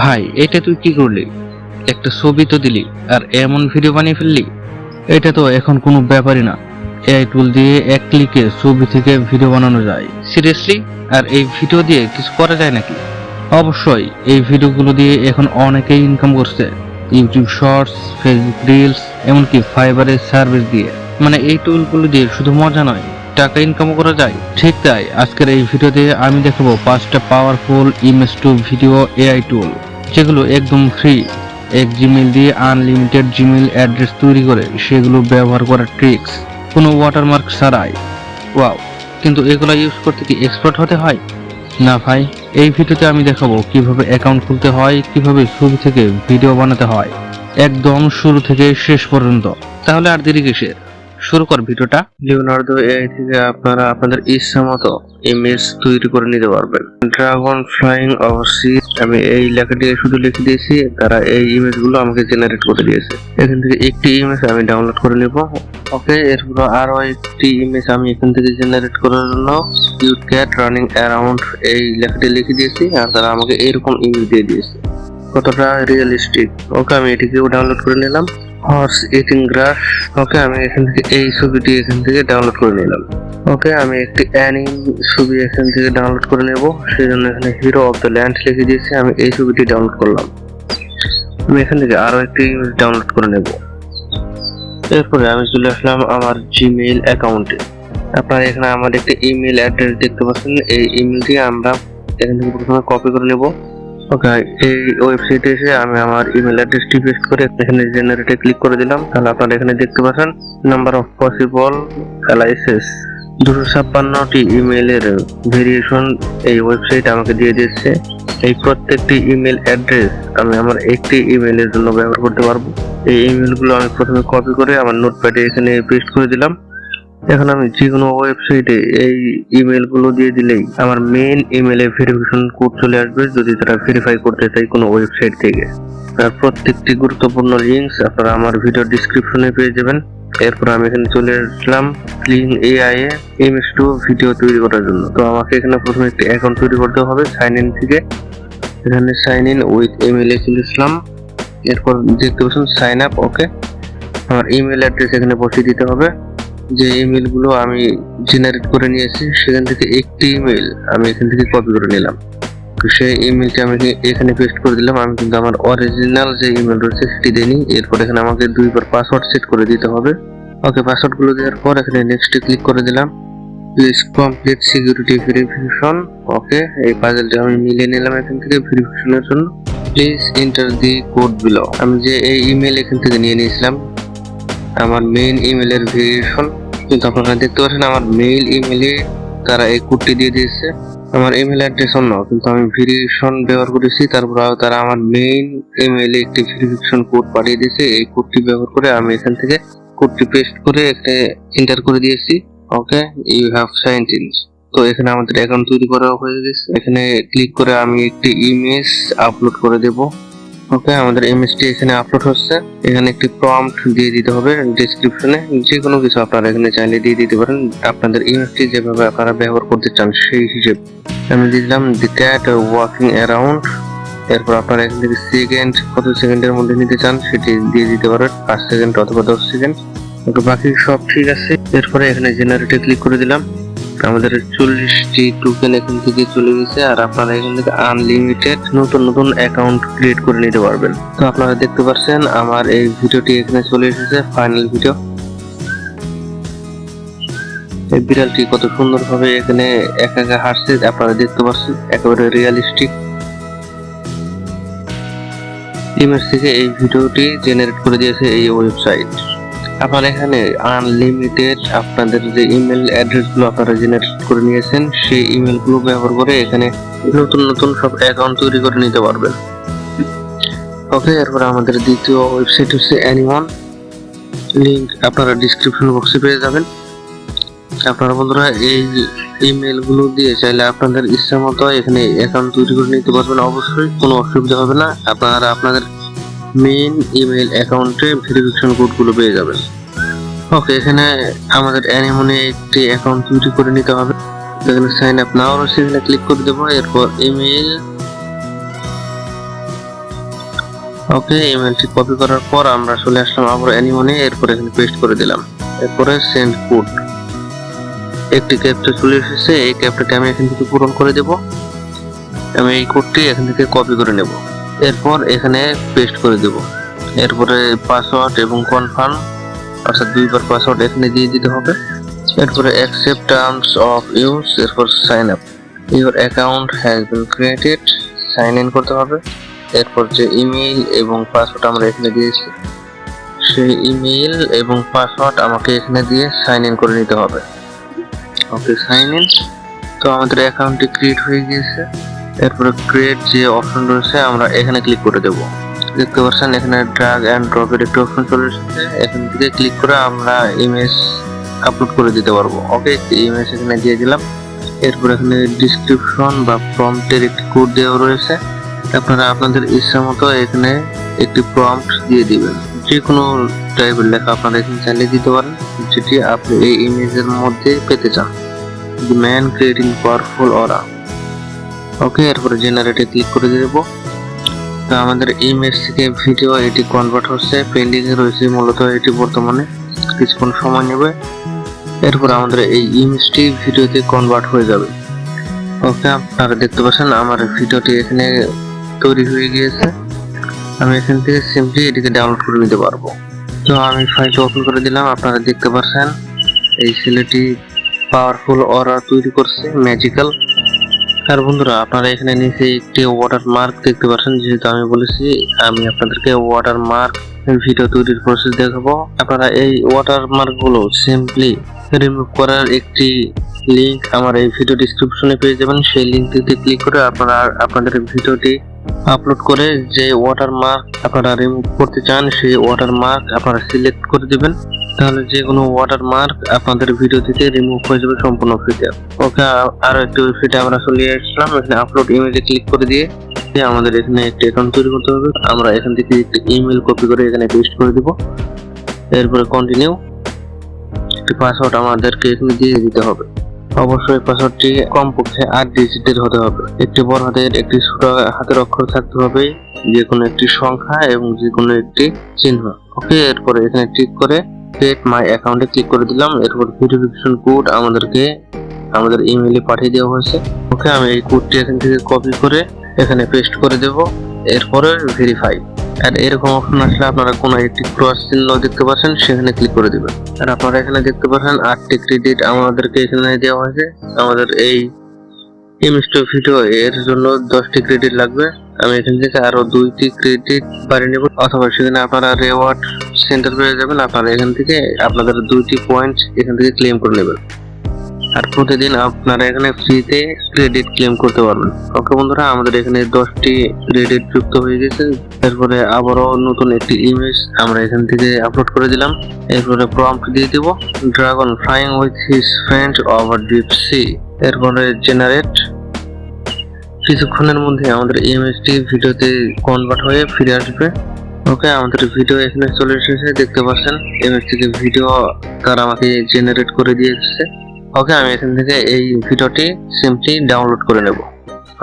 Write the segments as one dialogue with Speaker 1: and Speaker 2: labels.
Speaker 1: ভাই এটা তুই কি করলি? একটা ছবি তো দিলি, আর এমন ভিডিও বানিয়ে ফেললি? এটা তো এখন কোনো ব্যাপারই না। এআই টুল দিয়ে এক ক্লিকে ছবি থেকে ভিডিও বানানো যায়। সিরিয়াসলি আর এই ভিডিও দিয়ে কিছু করা যায় নাকি? অবশ্যই, এই ভিডিওগুলো দিয়ে এখন অনেকেই ইনকাম করছে। ইউটিউব শর্টস ফেসবুক রিলস এমনকি ফাইবারের সার্ভিস দিয়ে। মানে এই টুলগুলো দিয়ে শুধু মজা নয়। টাকা ইনকামও করা যায়? ঠিক তাই, আজকের এই ভিডিওতে আমি দেখাবো পাঁচটা powerful image to video AI tool যেগুলো একদম ফ্রি এক জিমেল দিয়ে আনলিমিটেড জিমেল অ্যাড্রেস তৈরি করে সেগুলো ব্যবহার করার ট্রিক্স কোনো ওয়াটারমার্ক ছাড়াই। ওয়াও কিন্তু এগুলো ইউজ করতে কি এক্সপার্ট হতে হয়? না ভাই, এই ভিডিওতে আমি দেখাবো কীভাবে অ্যাকাউন্ট খুলতে হয়, কীভাবে ছবি থেকে ভিডিও বানাতে হয়। একদম শুরু থেকে শেষ পর্যন্ত। তাহলে আর দেরি কিসের? শুরু কর ভিডিওটা। লিওনার্দো এআই থেকে আপনারা আপনাদের ইচ্ছা মতো ইমেজ তৈরি করে নিতে পারবেন। ড্রাগন ফ্লাইং ওভারসি আমি এই লেখাটি শুধু লিখে দিয়েছি, তারা এই ইমেজগুলো আমাকে জেনারেট করে দিয়েছে। এখান থেকে একটি ইমেজ আমি ডাউনলোড করে নিব। ওকে এরপর আরও একটি ইমেজ আমি এখান থেকে জেনারেট করার জন্য ইউ ক্যাট রানিং অ্যারাউন্ড এই লেখাটি লিখে দিয়েছি, আর তারা আমাকে এরকম ইমেজ দিয়ে দিয়েছে। কতটা রিয়েলিস্টিক ওকে আমি এটিকেও ডাউনলোড করে নিলাম। হর্স ইটিং গ্রাস ওকে আমি এখান থেকে এই ছবিটি এখান থেকে ডাউনলোড করে নিলাম। ওকে আমি একটি অ্যানিম ছবি এখান থেকে ডাউনলোড করে নেব সেই জন্য এখানে হিরো অফ দ্য ল্যান্ড লিখে দিয়েছি, আমি এই ছবিটি ডাউনলোড করলাম। আমি এখান থেকে আরও একটি ইমেজ ডাউনলোড করে নেব। এরপরে আমি চলে আসলাম আমার জিমেইল অ্যাকাউন্টে আপনারা এখানে আমার একটি ইমেল অ্যাড্রেস দেখতে পাচ্ছেন, এই ইমেলটি আমরা এখান থেকে প্রথমে কপি করে নেব। ওকে, এই ওয়েবসাইটে এসে আমি আমার ইমেল অ্যাড্রেসটি পেস্ট করে এখানে জেনারেটে ক্লিক করে দিলাম। তাহলে আপনারা এখানে দেখতে পাচ্ছেন নাম্বার অফ পসিবল অ্যালাইসেস দুশো ছাপ্পান্নটি ইমেলের ভেরিয়েশন এই ওয়েবসাইট আমাকে দিয়ে দিচ্ছে এই প্রত্যেকটি ইমেল অ্যাড্রেস আমি আমার একটি ইমেলের জন্য ব্যবহার করতে পারব। এই ইমেলগুলো আমি প্রথমে কপি করে আমার নোটপ্যাডে এখানে পেস্ট করে দিলাম। এখন আমি যে কোনো ওয়েবসাইটে এই ইমেলগুলো দিয়ে দিলেই আমার মেইন ইমেলে ভেরিফিকেশন কোড চলে আসবে যদি তারা ভেরিফাই করতে চাই কোনো ওয়েবসাইট থেকে। আর প্রত্যেকটি গুরুত্বপূর্ণ লিঙ্কস আপনারা আমার ভিডিও ডিসক্রিপশনে পেয়ে যাবেন। এরপর আমি এখানে চলে আসলাম ক্লিন এআই এ ইমেজ টু ভিডিও তৈরি করার জন্য। তো আমাকে এখানে প্রথমে একটি অ্যাকাউন্ট তৈরি করতে হবে সাইন ইন থেকে। এখানে সাইন ইন উইথ ইমেল এ চলে এরপর দেখতে পাচ্ছেন সাইন আপ ওকে আমার ইমেল অ্যাড্রেস এখানে বসিয়ে দিতে হবে। যে ইমেলগুলো আমি জেনারেট করে নিয়েছি, সেখান থেকে একটি ইমেল আমি এখান থেকে কপি করে নিলাম। তো সেই ইমেলটি আমি এখানে- পেস্ট করে দিলাম, আমি কিন্তু আমার অরিজিনাল যে ইমেল রয়েছে সেটি দিইনি। এরপর এখানে আমাকে দুইবার পাসওয়ার্ড সেট করে দিতে হবে। ওকে পাসওয়ার্ডগুলো দেওয়ার পর এখানে নেক্সটে ক্লিক করে দিলাম। Please complete security verification okay, এই পাজেলটি আমি মিলিয়ে নিলাম এখান থেকে ভেরিফিকেশনের জন্য। Please enter the code below আমি যে এই ইমেল এখান থেকে নিয়ে নিয়েছিলাম, আমার মেইন ইমেলের ভেরিয়েশন কিন্তু আপনারা দেখতে পাচ্ছেন আমার মেইল ইমেলে তারা এই কোডটি দিয়ে দিয়েছে। আমার ইমেল অ্যাড্রেস অন্য, কিন্তু আমি ভেরিয়েশন ব্যবহার করেছি, তারপর তারা আমার মেইন ইমেলে একটি ভেরিফিকেশন কোড পাঠিয়ে দিয়েছে। এই কোডটি ব্যবহার করে আমি এখান থেকে কোডটি পেস্ট করে একটা এন্টার করে দিয়েছি। Okay you have signed in তো এখানে আমাদের অ্যাকাউন্ট তৈরি করা হয়ে গেছে। এখানে ক্লিক করে আমি একটি ইমেজ আপলোড করে দেবো। ওকে, আমাদের ইমেজটি এখানে আপলোড হচ্ছে। এখানে একটি প্রম্পট দিয়ে দিতে হবে ডেসক্রিপশনে যে কোনো কিছু আপনারা এখানে চাইলে দিয়ে দিতে পারেন। আপনাদের ইমেজটি যেভাবে আপনারা ব্যবহার করতে চান, সেই হিসেবে। আমি দিলাম দি ক্যাট ওয়াকিং অ্যারাউন্ড এরপর আপনারা এখান থেকে সেকেন্ড কত সেকেন্ডের মধ্যে নিতে চান, সেটি দিয়ে দিতে পারেন। পাঁচ সেকেন্ড অথবা দশ সেকেন্ড বাকি সব ঠিক আছে। এরপরে এখানে জেনারেটে ক্লিক করে দিলাম। আমাদের চল্লিশটি টোকেন এখান থেকে চলে গেছে আর আপনারা এখান থেকে আনলিমিটেড নতুন নতুন অ্যাকাউন্ট ক্রিয়েট করে নিতে পারবেন। তো আপনারা দেখতে পাচ্ছেন আমার এই ভিডিওটি এখানে চলে এসেছে ফাইনাল ভিডিও এই বিড়ালটি কত সুন্দরভাবে এখানে একা একা হাঁটছে, আপনারা দেখতে পাচ্ছেন, একেবারে রিয়ালিস্টিক ইমেজ থেকে এই ভিডিওটি জেনারেট করে দিয়েছে এই ওয়েবসাইট আপনারা এখানে আনলিমিটেড আপনাদের যে ইমেল অ্যাড্রেসগুলো আপনারা জেনারেট করে নিয়েছেন, সেই ইমেলগুলো ব্যবহার করে এখানে নতুন নতুন সব অ্যাকাউন্ট তৈরি করে নিতে পারবেন। ওকে এরপর আমাদের দ্বিতীয় ওয়েবসাইট হচ্ছে অ্যানিমন লিংক আপনারা ডিসক্রিপশন বক্সে পেয়ে যাবেন। আপনারা বন্ধুরা এই ইমেলগুলো দিয়ে চাইলে আপনাদের ইচ্ছা মতো এখানে অ্যাকাউন্ট তৈরি করে নিতে পারবেন। অবশ্যই কোনো অসুবিধা হবে না। আপনারা আপনাদের মেইন ইমেল অ্যাকাউন্টে ভেরিফিকেশন কোডগুলো পেয়ে যাবেন। ওকে এখানে আমাদের অ্যানিমনে একটি অ্যাকাউন্ট তৈরি করে নিতে হবে। এখানে সাইন আপ নাও এখানে ক্লিক করে দেবো, এরপর ইমেল ওকে ইমেলটি কপি করার পর আমরা চলে আসলাম আবার অ্যানিমনে এরপর এখানে পেস্ট করে দিলাম। এরপরে সেন্ড কোড একটি ক্যাপটা চলে এসেছে, এই ক্যাপটাকে আমি এখান থেকে পূরণ করে দেব। আমি এই কোডটি এখান থেকে কপি করে নেব। এরপর এখানে পেস্ট করে দেব। এরপরে পাসওয়ার্ড এবং কনফার্ম অর্থাৎ দুইবার পাসওয়ার্ড এখানে দিয়ে দিতে হবে। এরপরে অ্যাকসেপ্ট টার্মস অফ ইউজ এরপর sign up your account has been created sign in করতে হবে। এরপর যে ইমেইল এবং পাসওয়ার্ড আমরা এখানে দিয়েছি, সেই ইমেইল এবং পাসওয়ার্ড আমাকে এখানে দিয়ে সাইন ইন করে নিতে হবে। ওকে সাইন ইন তো আমাদের অ্যাকাউন্টটি ক্রিয়েট হয়ে গিয়েছে। এরপরে ক্রিয়েট যে অপশন রয়েছে, আমরা এখানে ক্লিক করে দেব। দেখতে পাচ্ছেন, এখানে ড্রাগ অ্যান্ড ড্রপের একটা অপশন চলে এসেছে। এখান থেকে ক্লিক করে আমরা ইমেজ আপলোড করে দিতে পারব। ওকে ইমেজ এখানে দিয়ে দিলাম। এরপর এখানে ডিসক্রিপশন বা প্রম্পটের একটি কোড দেওয়া রয়েছে। আপনারা আপনাদের ইচ্ছা মতো এখানে একটি প্রম্পট দিয়ে দিবেন। যে কোনো টাইপের লেখা আপনারা এখানে চালিয়ে দিতে পারেন, যেটি আপনি এই ইমেজের মধ্যে পেতে চান। The man creating powerful aura okay, এরপরে জেনারেটে ক্লিক করে দেবো। তো আমাদের ইমেজ থেকে ভিডিও এটি কনভার্ট হচ্ছে পেন্ডিং এ রয়েছে মূলত এটি বর্তমানে, কিছুক্ষণ সময় নেবে। এরপর আমাদের এই ইমেজটি ভিডিওতে কনভার্ট হয়ে যাবে। ওকে, আপনারা দেখতে পাচ্ছেন আমার ভিডিওটি এখানে তৈরি হয়ে গিয়েছে। আমি এখান থেকে সিম্পলি এটিকে ডাউনলোড করে নিতে পারব। তো আমি ফাইলটি ওপেন করে দিলাম, আপনারা দেখতে পাচ্ছেন, এই ছেলেটি পাওয়ারফুল অরা তৈরি করছে ম্যাজিক্যাল আর বন্ধুরা, আপনারা এখানে নিচে একটি ওয়াটার মার্ক দেখতে পাচ্ছেন। যেহেতু আমি বলেছি, আমি আপনাদেরকে ওয়াটার মার্ক ভিডিও তৈরির প্রসেস দেখাবো। আপনারা এই ওয়াটার মার্কগুলো সিম্পলি রিমুভ করার একটি লিংক আমার এই ভিডিও ডিসক্রিপশনে পেয়ে যাবেন। সেই লিঙ্কটিতে ক্লিক করে আপনারা আপনাদের ভিডিওটি আপলোড করে যে ওয়াটার মার্ক আপনারা রিমুভ করতে চান, সেই ওয়াটার মার্ক আপনারা সিলেক্ট করে দিবেন। তাহলে যে কোনো ওয়াটার মার্ক আপনাদের ভিডিও থেকে রিমুভ হয়ে যাবে সম্পূর্ণ ফ্রিতে ওকে, আরও একটি ওয়েবসাইটে আমরা চলে আসলাম। এখানে আপলোড ইমেজে ক্লিক করে দিয়ে দিয়ে আমাদের এখানে একটি অ্যাকাউন্ট তৈরি করতে হবে। আমরা এখান থেকে একটি ইমেল কপি করে এখানে পেস্ট করে দিব। এরপরে কন্টিনিউ একটি পাসওয়ার্ড আমাদেরকে এখানে দিয়ে দিতে হবে। অবশ্যই পাসওয়ার্ডটি কমপক্ষে আট ডিজিটের হতে হবে। একটি বড় হাতের একটি ছোট হাতের অক্ষর থাকতে হবে যে কোনো একটি সংখ্যা এবং যে কোনো একটি চিহ্ন। ওকে এরপরে এখানে ক্লিক করে ক্রিয়েট মাই অ্যাকাউন্টে ক্লিক করে দিলাম। এরপর ভেরিফিকেশন কোড আমাদেরকে, আমাদের ইমেইলে পাঠিয়ে দেওয়া হয়েছে। ওকে আমি এই কোডটি এখান থেকে কপি করে এখানে পেস্ট করে দেব। এরপরে ভেরিফাই আর এরকম অপশন আসলে আপনারা কোনো একটি ক্রস চিহ্ন দেখতে পাচ্ছেন, সেখানে ক্লিক করে দিবেন। আর আপনারা এখানে দেখতে পাচ্ছেন আটটি ক্রেডিট আমাদেরকে এখানে দেওয়া হয়েছে। আমাদের এই ইমেজটা ভিডিও এর জন্য দশটি ক্রেডিট লাগবে। আমি এখান থেকে আরও দুইটি ক্রেডিট বাড়িয়ে নেব। অথবা সেখানে আপনারা রেওয়ার্ড সেন্টার পেয়ে যাবেন। আপনারা এখান থেকে আপনাদের দুইটি পয়েন্ট এখান থেকে ক্লেম করে নেবেন। আর প্রতিদিন আপনারা এখানে ফ্রিতে ক্রেডিট ক্লেম করতে পারবেন। ওকে বন্ধুরা, আমাদের এখানে দশটি ক্রেডিট যুক্ত হয়ে গেছে। এরপরে আবারও নতুন একটি ইমেজ আমরা এখান থেকে আপলোড করে দিলাম। এরপরে প্রম্পট দিয়ে দিব dragon flying with his friend over deep sea এরপরে জেনারেট কিছুক্ষণের মধ্যে আমাদের ইমেজটি ভিডিওতে কনভার্ট হয়ে ফিরে আসবে। ওকে আমাদের ভিডিও এখানে চলে এসেছে, দেখতে পাচ্ছেন ইমেজ থেকে ভিডিও তারা আমাকে জেনারেট করে দিয়েছে। ওকে আমি এখান থেকে এই ভিডিওটি সিম্পলি ডাউনলোড করে নেব।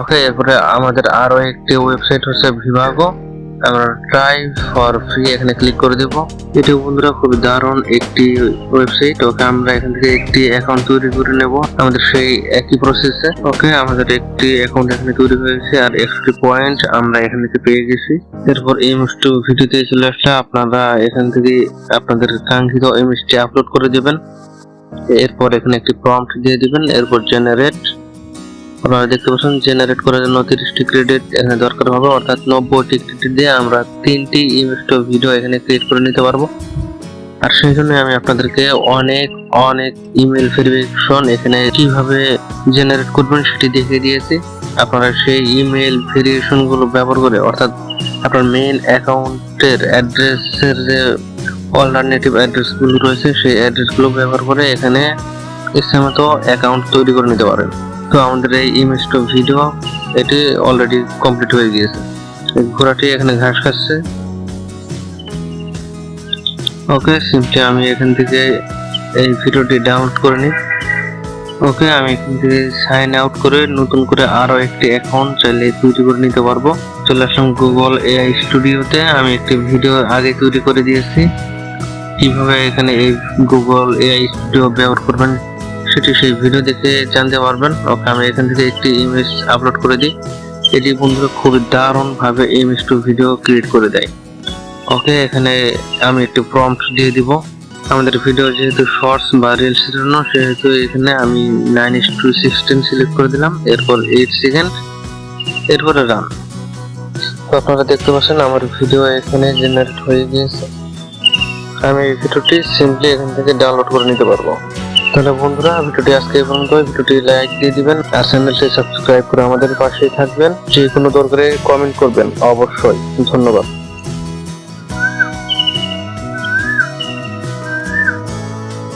Speaker 1: ওকে এরপরে আমাদের আরও একটি ওয়েবসাইট হচ্ছে ভিভাগো আমরা ট্রাই ফর ফ্রি এখানে ক্লিক করে দেব। এটি বন্ধুরা খুবই দারুণ একটি ওয়েবসাইট ওকে আমরা এখান থেকে একটি অ্যাকাউন্ট তৈরি করে নেব আমাদের সেই একই প্রসেসে ওকে আমাদের একটি অ্যাকাউন্ট এখানে তৈরি হয়েছে আর একটি পয়েন্ট আমরা এখান থেকে পেয়ে গেছি। এরপর ইমেজটি ভিডিওতে চলে আসলে আপনারা এখান থেকে আপনাদের কাঙ্ক্ষিত ইমেজটি আপলোড করে দেবেন। এরপর এখানে একটি প্রম্পট দিয়ে দিবেন, এরপর জেনারেট আপনারা দেখতে পাচ্ছেন জেনারেট করার জন্য তিরিশটি ক্রেডিট এখানে দরকার হবে, অর্থাৎ নব্বইটি ক্রেডিট দিয়ে আমরা তিনটি ইমেজ ভিডিও এখানে ক্রিয়েট করে নিতে পারব। আর সেই জন্য আমি আপনাদেরকে অনেক অনেক ইমেল ভেরিফিকেশন এখানে কীভাবে জেনারেট করবেন সেটি দেখিয়ে দিয়েছি। আপনারা সেই ইমেল ভেরিফিকেশনগুলো ব্যবহার করে, অর্থাৎ আপনার মেইন অ্যাকাউন্টের অ্যাড্রেসের যে অল্টারনেটিভ অ্যাড্রেসগুলো রয়েছে, সেই অ্যাড্রেসগুলো ব্যবহার করে এখানে ইচ্ছে মতো অ্যাকাউন্ট তৈরি করে নিতে পারেন। তো আমাদের এই ইমেজ টু ভিডিও এটি অলরেডি কমপ্লিট হয়ে গিয়েছে। ঘোড়াটি এখানে ঘাস খাচ্ছে। ওকে সিম্পলি আমি এখান থেকে এই ভিডিওটি ডাউনলোড করে নিই। ওকে আমি এখান থেকে সাইন আউট করে নতুন করে আরও একটি অ্যাকাউন্ট চাইলে তৈরি করে নিতে পারব। চলে আসলাম গুগল এআই স্টুডিওতে আমি একটি ভিডিও আগে তৈরি করে দিয়েছি। কীভাবে এখানে এই গুগল এআই স্টুডিও ব্যবহার করবেন, সেটি সেই ভিডিও দেখে জানতে পারবেন। ওকে, আমি এখান থেকে একটি ইমেজ আপলোড করে দিই। এটি বন্ধুরা খুবই দারুণ ভাবে ইমেজ টু ভিডিও ক্রিয়েট করে দেয়। ওকে, এখানে আমি একটি প্রম্পট দিয়ে দিব। আমাদের ভিডিও যেহেতু শর্টস বা রিলস জন্য, সেহেতু এখানে আমি nine is to sixteen select করে দিলাম। এরপর এইট সেকেন্ড এরপরে রান তো আপনারা দেখতে পাচ্ছেন, আমার ভিডিও এখানে জেনারেট হয়ে গিয়েছে। আমি ভিডিওটি সিম্পলি এখান থেকে ডাউনলোড করে নিতে পারব। তাহলে বন্ধুরা, ভিডিওটি আজকে এই পর্যন্ত। ভিডিওটি লাইক দিয়ে দিবেন আর চ্যানেলটি সাবস্ক্রাইব করে আমাদের পাশেই থাকবেন। যে কোনো দরকারে কমেন্ট করবেন, অবশ্যই। ধন্যবাদ।